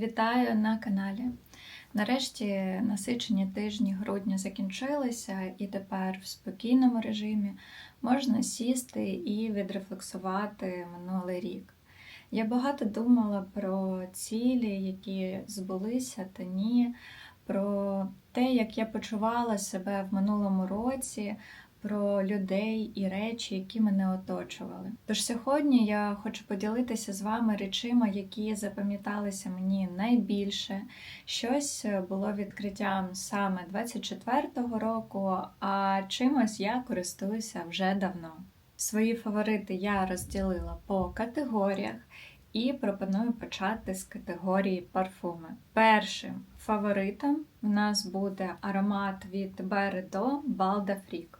Вітаю на каналі. Нарешті насичені тижні грудня закінчилися, і тепер в спокійному режимі можна сісти і відрефлексувати минулий рік. Я багато думала про цілі, які збулися та ні, про те, як я почувала себе в минулому році, про людей і речі, які мене оточували. Тож сьогодні я хочу поділитися з вами речима, які запам'яталися мені найбільше. Щось було відкриттям саме 24-го року, а чимось я користуюся вже давно. Свої фаворити я розділила по категоріях. І пропоную почати з категорії парфуми. Першим фаворитом в нас буде аромат від Бередо Балда Фрік.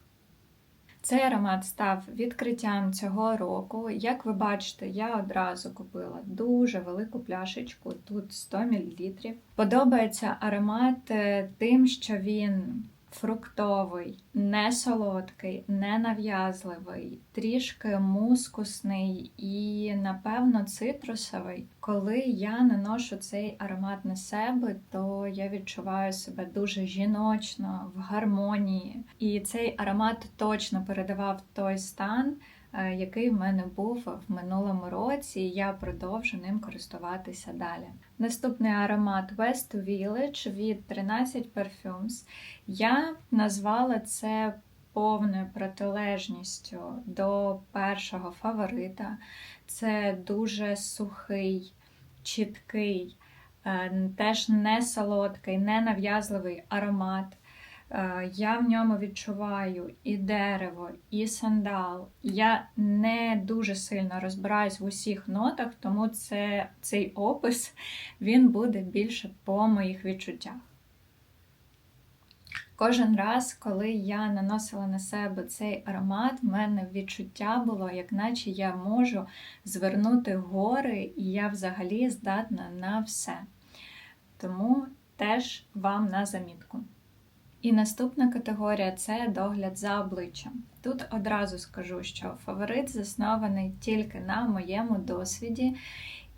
Цей аромат став відкриттям цього року. Як ви бачите, я одразу купила дуже велику пляшечку, тут 100 мл. Подобається аромат е, тим, що він фруктовий, не солодкий, не нав'язливий, трішки мускусний і, напевно, цитрусовий. Коли я наношу цей аромат на себе, то я відчуваю себе дуже жіночно, в гармонії. І цей аромат точно передавав той стан. Е, який в мене був в минулому році, і я продовжу ним користуватися далі. Наступний аромат West Village від 13 Perfumes. Я назвала це повною протилежністю до першого фаворита. Це дуже сухий, чіткий, е, теж не солодкий, не нав'язливий аромат. Е, я в ньому відчуваю і дерево, і сандал. Я не дуже сильно розбираюсь в усіх нотах, тому це, цей опис він буде більше по моїх відчуттях. Кожен раз, коли я наносила на себе цей аромат, в мене відчуття було, як наче я можу звернути гори, і я взагалі здатна на все. Тому теж вам на замітку. І наступна категорія це догляд за обличчям. Тут одразу скажу, що фаворит заснований тільки на моєму досвіді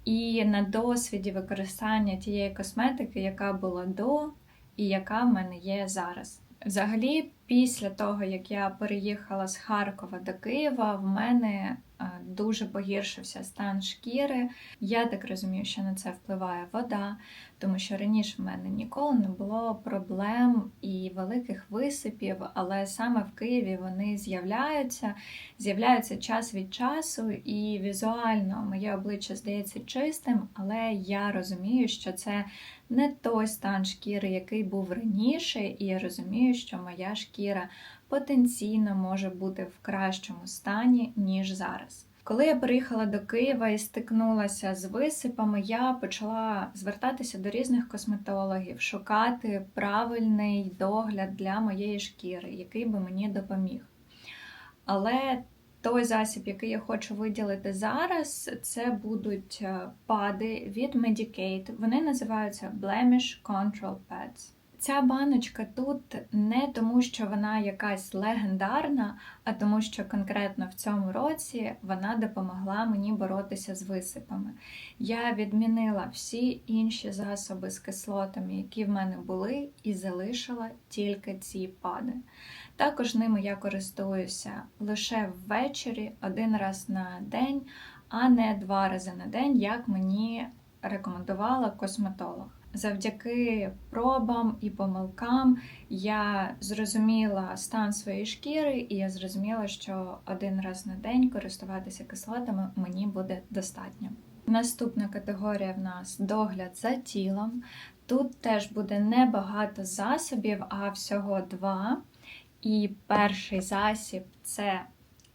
і на досвіді використання тієї косметики, яка була до і яка в мене є зараз. Взагалі, після того, як я переїхала з Харкова до Києва, в мене е, дуже погіршився стан шкіри. Я так розумію, що на це впливає вода, тому що раніше в мене ніколи не було проблем і великих висипів, але саме в Києві вони з'являються, з'являються час від часу, і візуально моє обличчя здається чистим, але я розумію, що це не той стан шкіри, який був раніше, і я розумію, що моя шкіра потенційно може бути в кращому стані, ніж зараз. Коли я приїхала до Києва і стикнулася з висипами, я почала звертатися до різних косметологів, шукати правильний догляд для моєї шкіри, який би мені допоміг. Але той засіб, який я хочу виділити зараз, це будуть е, пади від Medicate. Вони називаються Blemish Control Pads. Ця баночка тут не тому, що вона якась легендарна, а тому, що конкретно в цьому році вона допомогла мені боротися з висипами. Я відмінила всі інші засоби з кислотами, які в мене були, і залишила тільки ці пади. Також ними я користуюся лише ввечері, один раз на день, а не два рази на день, як мені рекомендувала косметолог. Завдяки пробам і помилкам я зрозуміла стан своєї шкіри, і я зрозуміла, що один раз на день користуватися кислотами мені буде достатньо. Наступна категорія в нас догляд за тілом. Тут теж буде небагато засобів, а всього два. І перший засіб це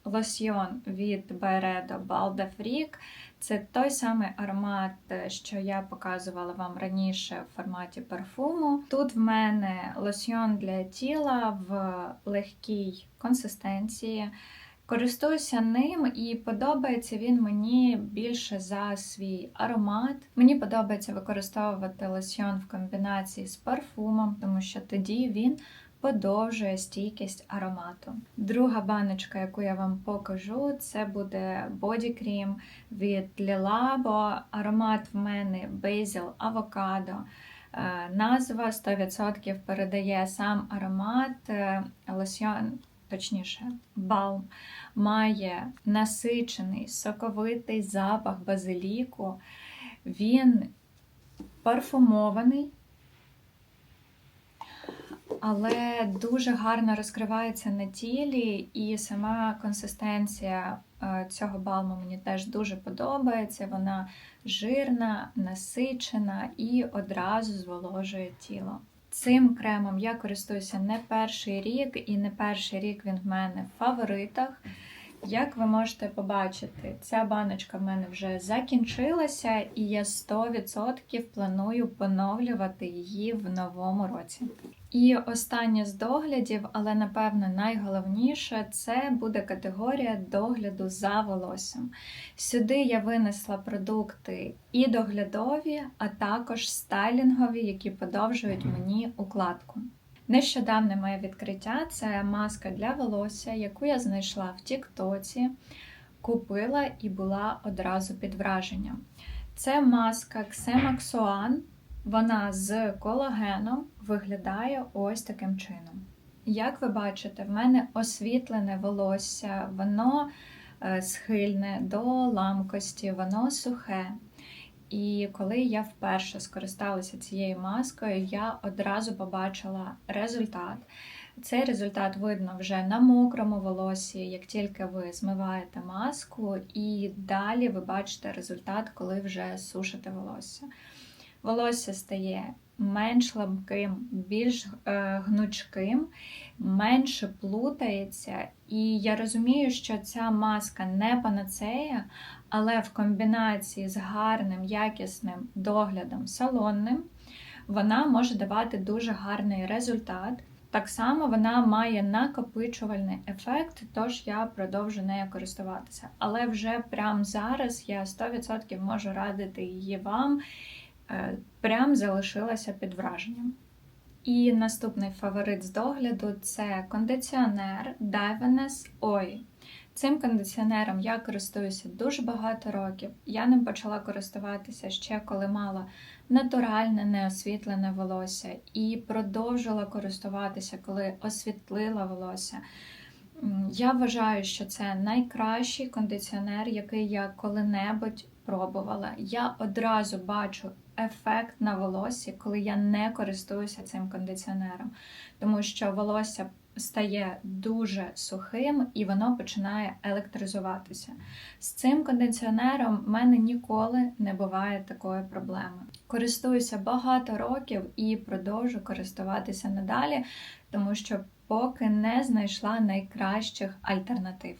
лосьйон від Balda Freak. Це той самий аромат, що я показувала вам раніше в форматі парфуму. Тут в мене лосьйон для тіла в легкій консистенції. Користуюся ним і подобається він мені більше за свій аромат. Мені подобається використовувати лосьйон в комбінації з парфумом, тому що тоді він подовжує стійкість аромату. Друга баночка, яку я вам покажу, це буде бодікрім від Lilabo. Аромат в мене Basil Avocado. Е, Назва 100% передає сам аромат е, лосьон, точніше, балм, має насичений соковитий запах базиліку. Він парфумований, але дуже гарно розкривається на тілі, і сама консистенція е, цього балму мені теж дуже подобається. Вона жирна, насичена і одразу зволожує тіло. Цим кремом я користуюся не перший рік, і не перший рік він в мене в фаворитах. Як ви можете побачити, ця баночка в мене вже закінчилася, і я 100% планую поновлювати її в новому році. І останнє з доглядів, але напевно найголовніше, це буде категорія догляду за волоссям. Сюди я винесла продукти і доглядові, а також стайлінгові, які подовжують мені укладку. Нещодавне моє відкриття це маска для волосся, яку я знайшла в Тіктоці, купила і була одразу під враженням. Це маска Xemaxoan, вона з колагеном виглядає ось таким чином. Як ви бачите, в мене освітлене волосся, воно е, схильне до ламкості, воно сухе. І коли я вперше скористалася цією маскою, я одразу побачила результат. Цей результат видно вже на мокрому волосі, як тільки ви змиваєте маску, і далі ви бачите результат, коли вже сушите волосся. Волосся стає менш ламким, більш е, гнучким, менше плутається. І я розумію, що ця маска не панацея, але в комбінації з гарним, якісним доглядом салонним вона може давати дуже гарний результат. Так само вона має накопичувальний ефект, тож я продовжу нею користуватися. Але вже прямо зараз я 100% можу радити її вам, е, прям залишилася під враженням. І наступний фаворит з догляду це кондиціонер Divenes Oil. Цим кондиціонером я користуюся дуже багато років. Я ним почала користуватися ще коли мала натуральне неосвітлене волосся, і продовжила користуватися, коли освітлила волосся. Я вважаю, що це найкращий кондиціонер, який я коли-небудь пробувала. Я одразу бачу ефект на волосі, коли я не користуюся цим кондиціонером, тому що волосся стає дуже сухим і воно починає електризуватися. З цим кондиціонером в мене ніколи не буває такої проблеми. Користуюся багато років і продовжу користуватися надалі, тому що поки не знайшла найкращих альтернатив.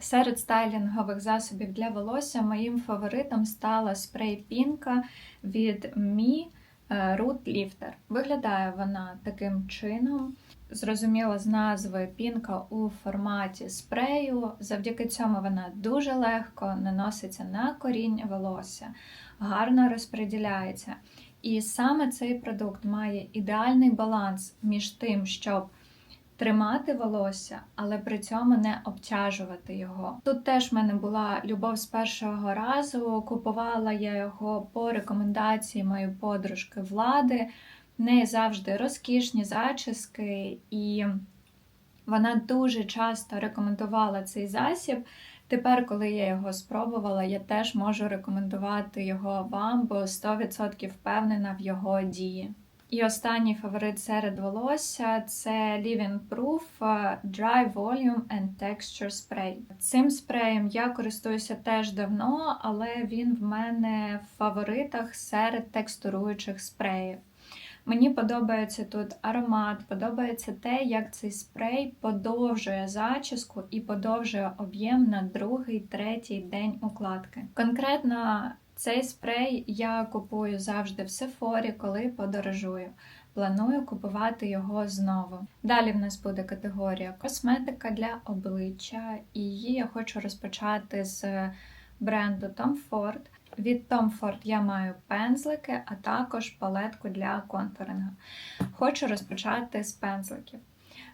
Серед стайлінгових засобів для волосся моїм фаворитом стала спрей пінка від Mi Root Lifter. Виглядає вона таким чином. Зрозуміло з назви пінка у форматі спрею. Завдяки цьому вона дуже легко наноситься на коріння волосся, гарно розподіляється. І саме цей продукт має ідеальний баланс між тим, щоб тримати волосся, але при цьому не обтяжувати його. Тут теж в мене була любов з першого разу. Купувала я його по рекомендації моєї подружки влади. В неї завжди розкішні зачіски, і вона дуже часто рекомендувала цей засіб. Тепер, коли я його спробувала, я теж можу рекомендувати його вам, бо 100% впевнена в його дії. І останній фаворит серед волосся це Living Proof Dry Volume and Texture Spray. Цим спреєм я користуюся теж давно, але він в мене в фаворитах серед текстуруючих спреїв. Мені подобається тут аромат, подобається те, як цей спрей подовжує зачіску і подовжує об'єм на другий, третій день укладки. Конкретно цей спрей я купую завжди в Сефорі, коли подорожую. Планую купувати його знову. Далі в нас буде категорія косметика для обличчя, і її я хочу розпочати з бренду Tom Ford. Від Tom Ford я маю пензлики, а також палетку для контурингу. Хочу розпочати з пензликів.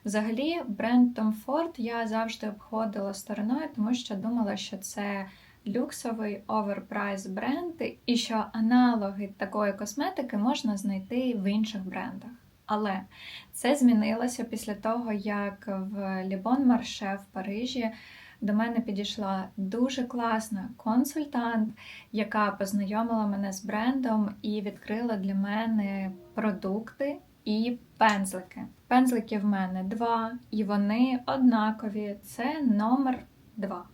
Взагалі, бренд Tom Ford я завжди обходила стороною, тому що думала, що це люксовий оверпрайс бренд, і що аналоги такої косметики можна знайти в інших брендах. Але це змінилося після того, як в Лібон Марше в Парижі до мене підійшла дуже класна консультант, яка познайомила мене з брендом і відкрила для мене продукти і пензлики. Пензлики в мене два, і вони однакові. Це номер два.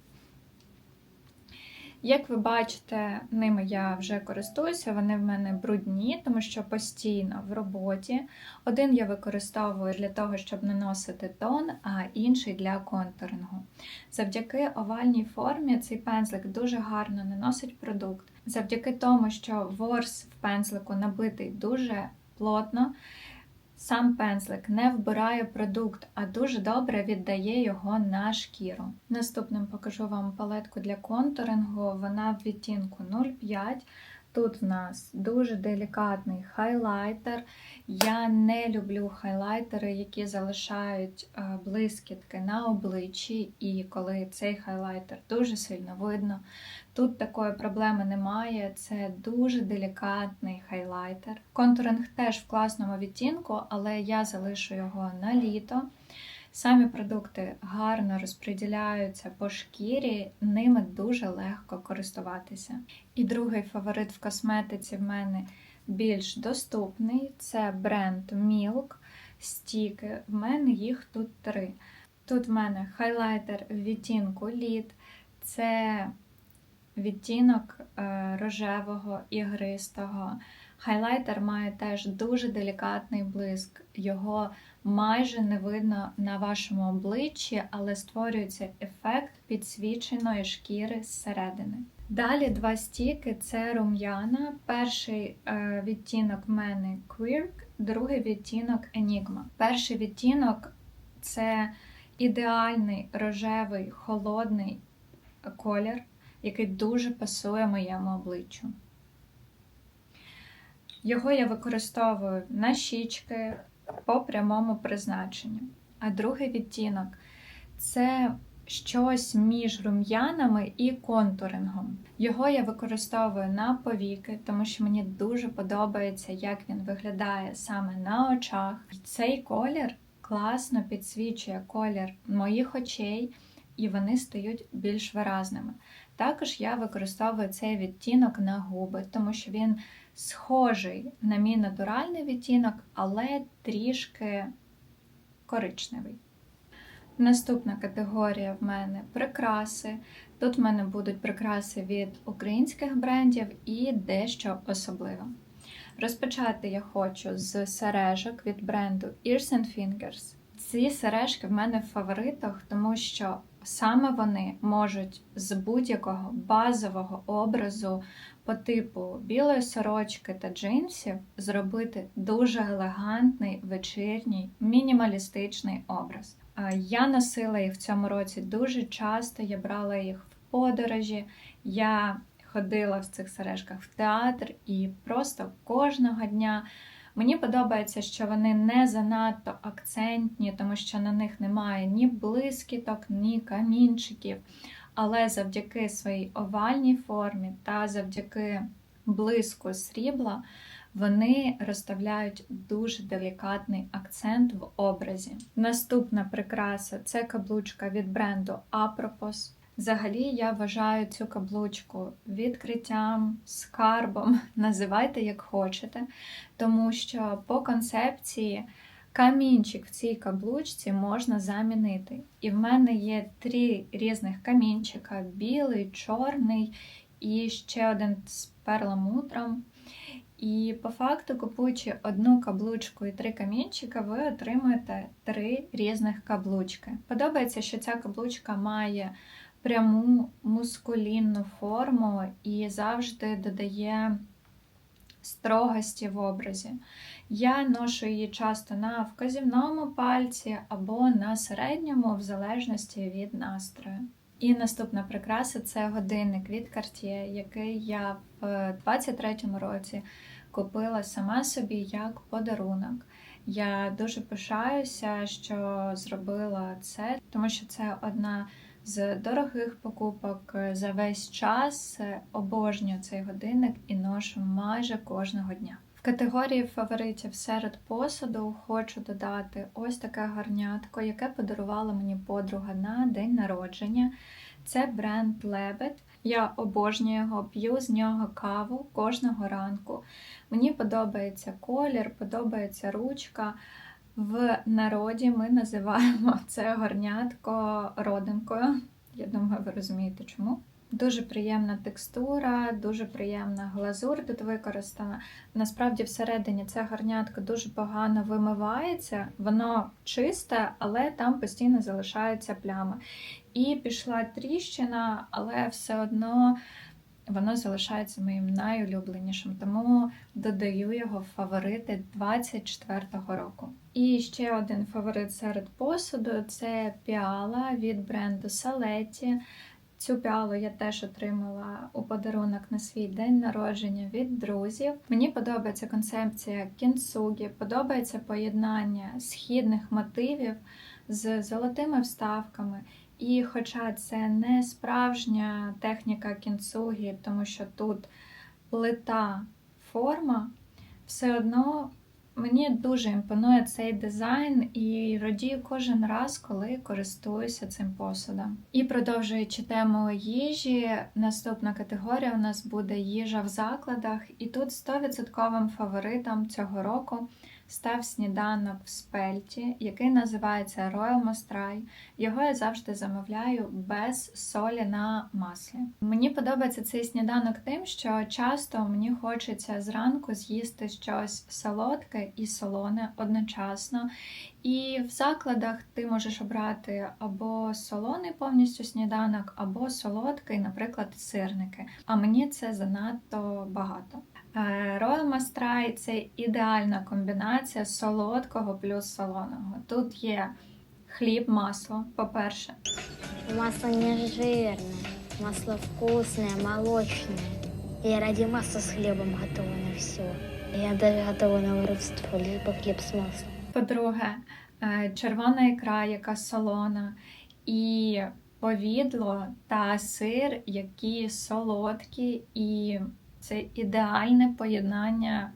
Як ви бачите, ними я вже користуюся, вони в мене брудні, тому що постійно в роботі. Один я використовую для того, щоб наносити тон, а інший для контурингу. Завдяки овальній формі цей пензлик дуже гарно наносить продукт. Завдяки тому, що ворс в пензлику набитий дуже плотно. Сам пензлик не вбирає продукт, а дуже добре віддає його на шкіру. Наступним покажу вам палетку для контурингу. Вона в відтінку 0,5. Тут в нас дуже делікатний хайлайтер. Я не люблю хайлайтери, які залишають е, блискітки на обличчі, і коли цей хайлайтер дуже сильно видно. Тут такої проблеми немає, це дуже делікатний хайлайтер. Контуринг теж в класному відтінку, але я залишу його на літо. Самі продукти гарно розподіляються по шкірі, ними дуже легко користуватися. І другий фаворит в косметиці в мене більш доступний це бренд Milk стіки. В мене їх тут три. Тут в мене хайлайтер в відтінку лід, це відтінок е, рожевого ігристого. Хайлайтер має теж дуже делікатний блиск. Його майже не видно на вашому обличчі, але створюється ефект підсвіченої шкіри зсередини. Далі два стіки це рум'яна. Перший е, відтінок в мене Quirk, другий відтінок Enigma. Перший відтінок це ідеальний рожевий холодний колір, який дуже пасує моєму обличчю. Його я використовую на щічки по прямому призначенню. А другий відтінок це щось між рум'янами і контурингом. Його я використовую на повіки, тому що мені дуже подобається, як він виглядає саме на очах. Цей колір класно підсвічує колір моїх очей, і вони стають більш виразними. Також я використовую цей відтінок на губи, тому що він схожий на мій натуральний відтінок, але трішки коричневий. Наступна категорія в мене прикраси. Тут в мене будуть прикраси від українських брендів і дещо особливе. Розпочати я хочу з сережок від бренду Ears Fingers. Ці сережки в мене в фаворитах, тому що саме вони можуть з будь-якого базового образу по типу білої сорочки та джинсів зробити дуже елегантний вечірній мінімалістичний образ. Я носила їх в цьому році дуже часто, я брала їх в подорожі, я ходила в цих сережках в театр і просто кожного дня. Мені подобається, що вони не занадто акцентні, тому що на них немає ні блискіток, ні камінчиків. Але завдяки своїй овальній формі та завдяки блиску срібла вони розставляють дуже делікатний акцент в образі. Наступна прикраса це каблучка від бренду Apropos. Взагалі, я вважаю цю каблучку відкриттям, скарбом, називайте як хочете, тому що по концепції камінчик в цій каблучці можна замінити. І в мене є три різних камінчика: білий, чорний і ще один з перламутром. І по факту, купуючи одну каблучку і три камінчика, ви отримуєте три різних каблучки. Подобається, що ця каблучка має пряму мускулінну форму і завжди додає строгості в образі. Я ношу її часто на вказівному пальці або на середньому, в залежності від настрою. І наступна прикраса це годинник від Cartier, який я в 23-му році купила сама собі як подарунок. Я дуже пишаюся, що зробила це, тому що це одна з дорогих покупок за весь час. Обожнюю цей годинник і ношу майже кожного дня. В категорії фаворитів серед посуду хочу додати ось таке гарнятко, яке подарувала мені подруга на день народження. Це бренд Лебед. Я обожнюю його, п'ю з нього каву кожного ранку. Мені подобається колір, подобається ручка. В народі ми називаємо це горнятко родинкою. Я думаю, ви розумієте чому. Дуже приємна текстура, дуже приємна глазур тут використана. Насправді, всередині це гарнятко дуже погано вимивається, воно чисте, але там постійно залишаються плями. І пішла тріщина, але все одно воно залишається моїм найулюбленішим, тому додаю його в фаворити 24-го року. І ще один фаворит серед посуду це піала від бренду Saletti. Цю піалу я теж отримала у подарунок на свій день народження від друзів. Мені подобається концепція кінцугі, подобається поєднання східних мотивів з золотими вставками. І хоча це не справжня техніка кінцугі, тому що тут плита форма, все одно Мені дуже імпонує цей дизайн і радію кожен раз, коли користуюся цим посудом. І продовжуючи тему їжі, наступна категорія у нас буде їжа в закладах, і тут 100% фаворитом цього року став сніданок в спельті, який називається Royal Mostrai. Його я завжди замовляю без солі на маслі. Мені подобається цей сніданок тим, що часто мені хочеться зранку з'їсти щось солодке і солоне одночасно. І в закладах ти можеш обрати або солоний повністю сніданок, або солодкий, наприклад, сирники. А мені це занадто багато. Royal Mastrai – це ідеальна комбінація солодкого плюс солоного. Тут є хліб, масло, по-перше. Масло не жирное, масло вкусное, молочное. Я ради масла с хлебом готова на все. Я даже готова на воровство, лишь бы хлеб с маслом. По-друге, е, червона ікра, яка солона, і повідло та сир, які солодкі і це ідеальне поєднання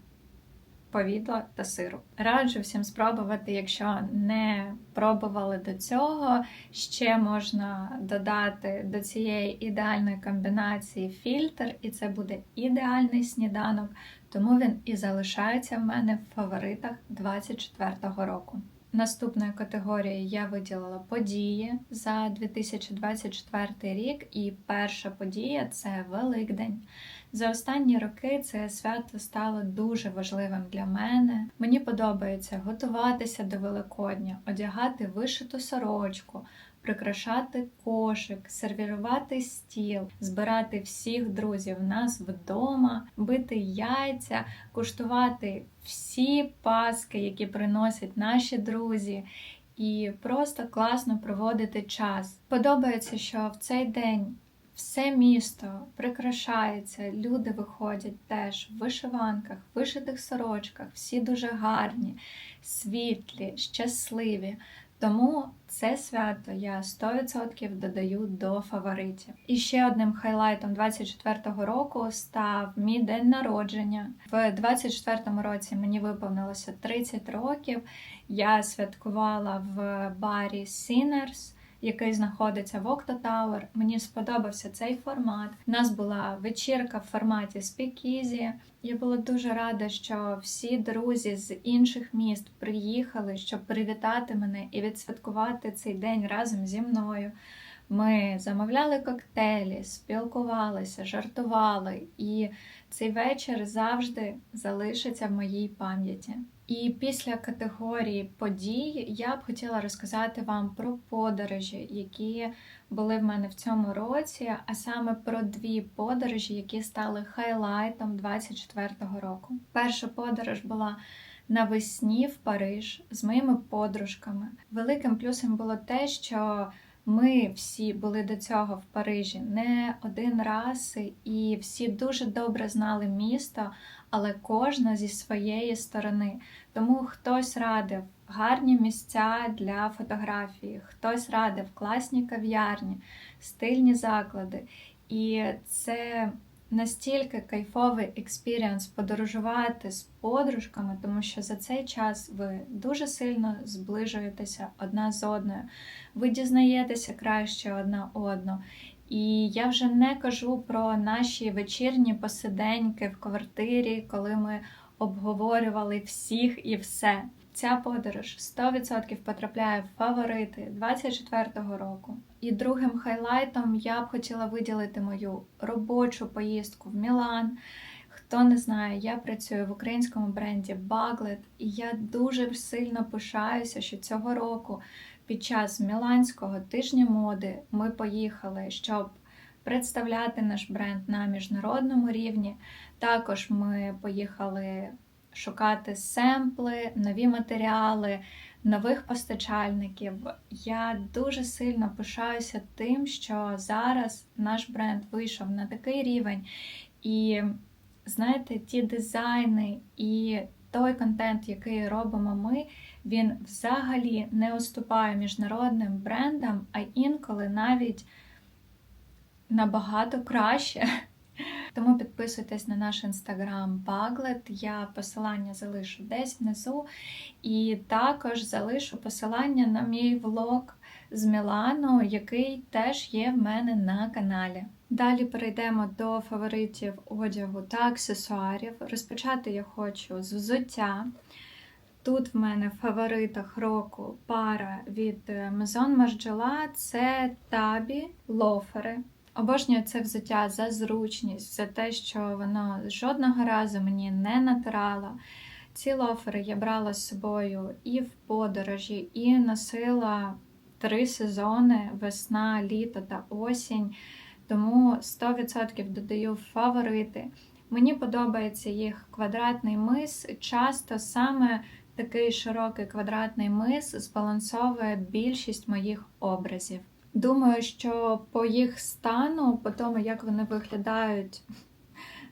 повідла та сиру. Раджу всім спробувати, якщо не пробували до цього. Ще можна додати до цієї ідеальної комбінації фільтр, і це буде ідеальний сніданок, тому він і залишається в мене в фаворитах 24-го року. Наступною категорією я виділила події за 2024 рік, і перша подія це Великдень. За останні роки це свято стало дуже важливим для мене. Мені подобається готуватися до Великодня, одягати вишиту сорочку, прикрашати кошик, сервірувати стіл, збирати всіх друзів в нас вдома, бити яйця, куштувати всі паски, які приносять наші друзі. І просто класно проводити час. Подобається, що в цей день все місто прикрашається, люди виходять теж в вишиванках, вишитих сорочках, всі дуже гарні, світлі, щасливі. Тому це свято я 100% додаю до фаворитів. І ще одним хайлайтом 24-го року став мій день народження. В 24-му році мені виповнилося 30 років. Я святкувала в барі Sinners який знаходиться в Окто Тауер. Мені сподобався цей формат. У нас була вечірка в форматі спікізі. Я була дуже рада, що всі друзі з інших міст приїхали, щоб привітати мене і відсвяткувати цей день разом зі мною. Ми замовляли коктейлі, спілкувалися, жартували, і цей вечір завжди залишиться в моїй пам'яті. І після категорії подій я б хотіла розказати вам про подорожі, які були в мене в цьому році, а саме про дві подорожі, які стали хайлайтом 24-го року. Перша подорож була навесні в Париж з моїми подружками. Великим плюсом було те, що ми всі були до цього в Парижі не один раз, і всі дуже добре знали місто, але кожна зі своєї сторони. Тому хтось радив гарні місця для фотографії, хтось радив класні кав'ярні, стильні заклади. І це настільки кайфовий експіріанс подорожувати з подружками, тому що за цей час ви дуже сильно зближуєтеся одна з одною, ви дізнаєтеся краще одна одну. І я вже не кажу про наші вечірні посиденьки в квартирі, коли ми обговорювали всіх і все. Ця подорож 100% потрапляє в фаворити 24-го року. І другим хайлайтом я б хотіла виділити мою робочу поїздку в Мілан. Хто не знає, я працюю в українському бренді Baglet, і я дуже сильно пишаюся, що цього року під час Міланського тижня моди ми поїхали, щоб представляти наш бренд на міжнародному рівні. Також ми поїхали шукати семпли, нові матеріали, нових постачальників. Я дуже сильно пишаюся тим, що зараз наш бренд вийшов на такий рівень. І знаєте, ті дизайни і той контент, який робимо ми, він взагалі не уступає міжнародним брендам, а інколи навіть набагато краще. Тому підписуйтесь на наш інстаграм Баглет. Я посилання залишу десь внизу. І також залишу посилання на мій влог з Мілану, який теж є в мене на каналі. Далі перейдемо до фаворитів одягу та аксесуарів. Розпочати я хочу з взуття. Тут в мене в фаворитах року пара від Maison Margiela – це табі лофери. Обожнюю це взуття за зручність, за те, що воно жодного разу мені не натирало. Ці лофери я брала з собою і в подорожі, і носила три сезони: весна, літо та осінь. Тому 100% додаю фаворити. Мені подобається їх квадратний мис. Часто саме такий широкий квадратний мис збалансовує більшість моїх образів. Думаю, що по їх стану, по тому, як вони виглядають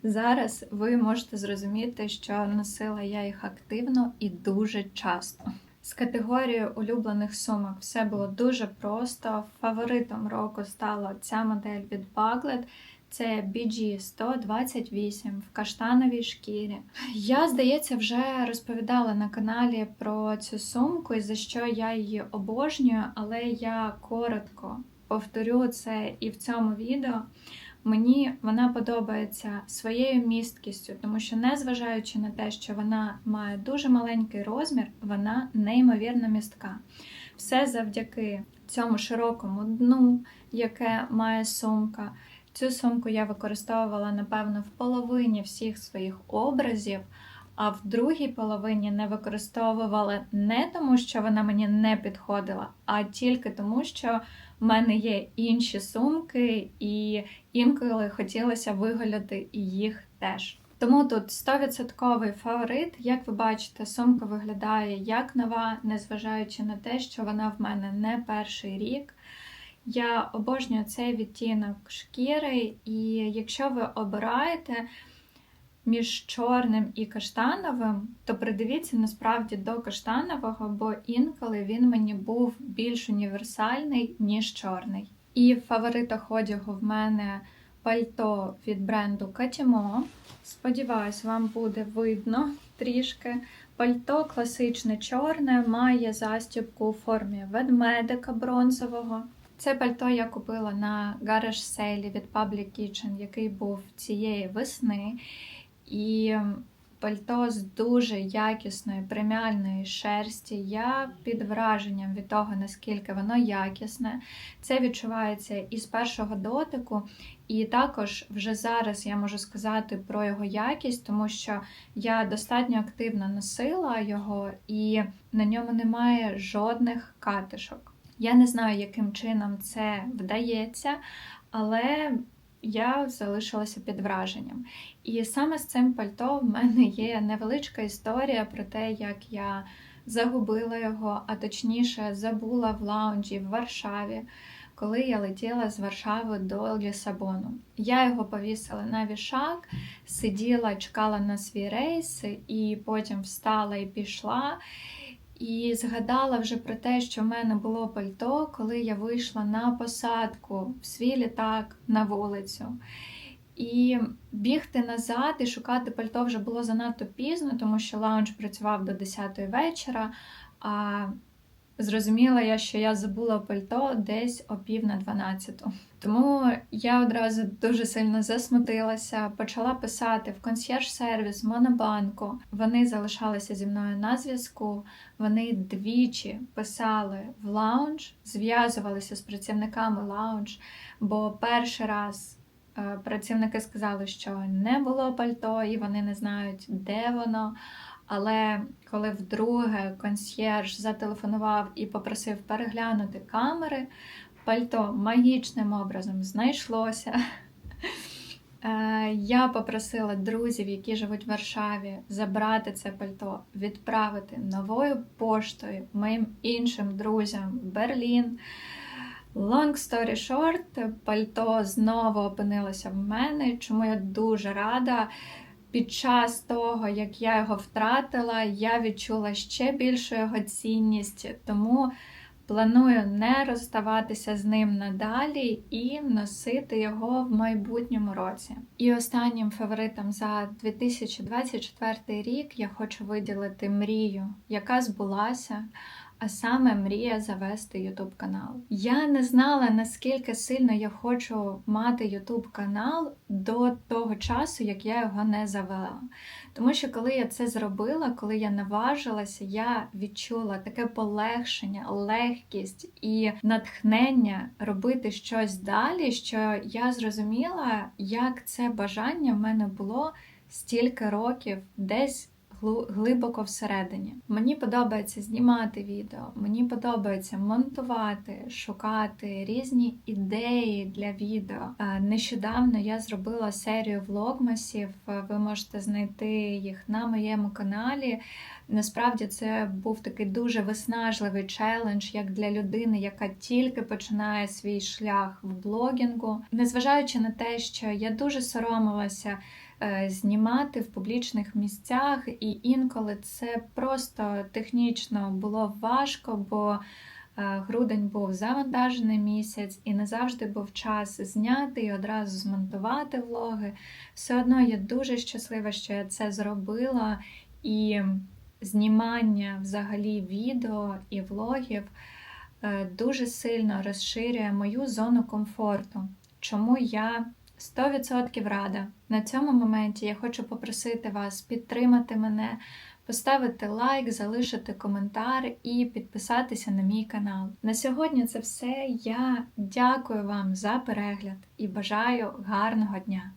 зараз, ви можете зрозуміти, що носила я їх активно і дуже часто. З категорією улюблених сумок все було дуже просто. Фаворитом року стала ця модель від Baglet. Це BG 128 в каштановій шкірі. Я, здається, вже розповідала на каналі про цю сумку і за що я її обожнюю, але я коротко повторю це і в цьому відео. Мені вона подобається своєю місткістю, тому що, незважаючи на те, що вона має дуже маленький розмір, вона неймовірно містка. Все завдяки цьому широкому дну, яке має сумка. Цю сумку я використовувала, напевно, в половині всіх своїх образів, а в другій половині не використовувала не тому, що вона мені не підходила, а тільки тому, що в мене є інші сумки, і інколи хотілося виголяти їх теж. Тому тут 100% фаворит. Як ви бачите, сумка виглядає як нова, незважаючи на те, що вона в мене не перший рік. Я обожнюю цей відтінок шкіри, і якщо ви обираєте між чорним і каштановим, то придивіться насправді до каштанового, бо інколи він мені був більш універсальний, ніж чорний. І в фаворитах одягу в мене пальто від бренду Катімо. Сподіваюсь, вам буде видно трішки. Пальто класичне чорне, має застібку у формі ведмедика бронзового. Це пальто я купила на гараж сейлі від Public Kitchen, який був цієї весни. І пальто з дуже якісної преміальної шерсті. Я під враженням від того, наскільки воно якісне. Це відчувається і з першого дотику, і також вже зараз я можу сказати про його якість, тому що я достатньо активно носила його, і на ньому немає жодних катишок. Я не знаю, яким чином це вдається, але я залишилася під враженням. І саме з цим пальто в мене є невеличка історія про те, як я загубила його, а точніше забула в лаунджі в Варшаві. коли я летіла з Варшави до Лісабону. Я його повісила на вішак, сиділа, чекала на свій рейс, і потім встала і пішла. І згадала вже про те, що в мене було пальто, коли я вийшла на посадку в свій літак на вулицю. І бігти назад і шукати пальто вже було занадто пізно, тому що лаунж працював до 10 вечора. А зрозуміла я, що я забула пальто десь о пів на 12. Тому я одразу дуже сильно засмутилася, почала писати в консьєрж-сервіс Монобанку. Вони залишалися зі мною на зв'язку. Вони двічі писали в лаунж, зв'язувалися з працівниками лаунж, бо перший раз. е, Працівники сказали, що не було пальто, і вони не знають, де воно. Але коли вдруге консьєрж зателефонував і попросив переглянути камери, пальто магічним образом знайшлося. Е, Я попросила друзів, які живуть в Варшаві, забрати це пальто, відправити новою поштою моїм іншим друзям в Берлін. Long story short, пальто знову опинилося в мене, чому я дуже рада. Під час того, як я його втратила, я відчула ще більшу його цінність, тому планую не розставатися з ним надалі і носити його в майбутньому році. І останнім фаворитом за 2024 рік я хочу виділити мрію, яка збулася. А саме мрія завести YouTube канал. Я не знала наскільки сильно я хочу мати YouTube канал до того часу, як я його не завела. Тому що коли я це зробила, коли я наважилася, я відчула таке полегшення, легкість і натхнення робити щось далі, що я зрозуміла, як це бажання в мене було стільки років десь глибоко всередині. Мені подобається знімати відео, мені подобається монтувати, шукати різні ідеї для відео. Е, Нещодавно я зробила серію влогмасів. е, Ви можете знайти їх на моєму каналі. Насправді це був такий дуже виснажливий челендж, як для людини, яка тільки починає свій шлях в блогінгу. Незважаючи на те, що я дуже соромилася знімати в публічних місцях, і інколи це просто технічно було важко, бо е, грудень був завантажений місяць, і не завжди був час зняти і одразу змонтувати влоги. Все одно я дуже щаслива, що я це зробила. І знімання взагалі відео і влогів е, дуже сильно розширює мою зону комфорту. Чому я 100% рада. На цьому моменті я хочу попросити вас підтримати мене, поставити лайк, залишити коментар і підписатися на мій канал. На сьогодні це все. Я дякую вам за перегляд і бажаю гарного дня!